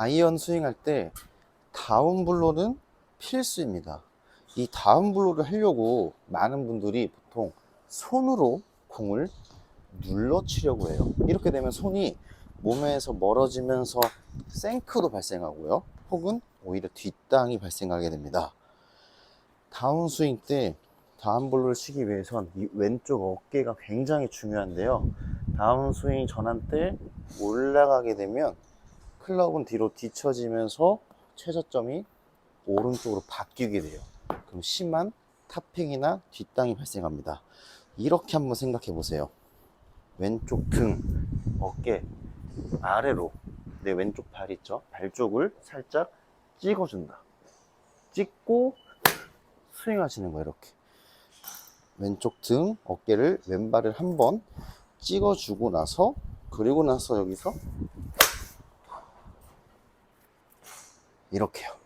아이언 스윙할 때 다운 블로는 필수입니다. 이 다운 블로를 하려고 많은 분들이 보통 손으로 공을 눌러 치려고 해요. 이렇게 되면 손이 몸에서 멀어지면서 생크도 발생하고요. 혹은 오히려 뒷땅이 발생하게 됩니다. 다운 스윙 때 다운 볼을 치기 위해선 이 왼쪽 어깨가 굉장히 중요한데요. 다운 스윙 전환 때 올라가게 되면 클럽은 뒤로 뒤처지면서 최저점이 오른쪽으로 바뀌게 돼요. 그럼 심한 탑핑이나 뒷땅이 발생합니다. 이렇게 한번 생각해 보세요. 왼쪽 등, 어깨 아래로 내 왼쪽 발 있죠? 발 쪽을 살짝 찍어준다. 찍고 스윙하시는 거예요, 이렇게. 왼쪽 등, 어깨를 왼발을 한번 찍어주고 나서, 그리고 나서 여기서 이렇게요.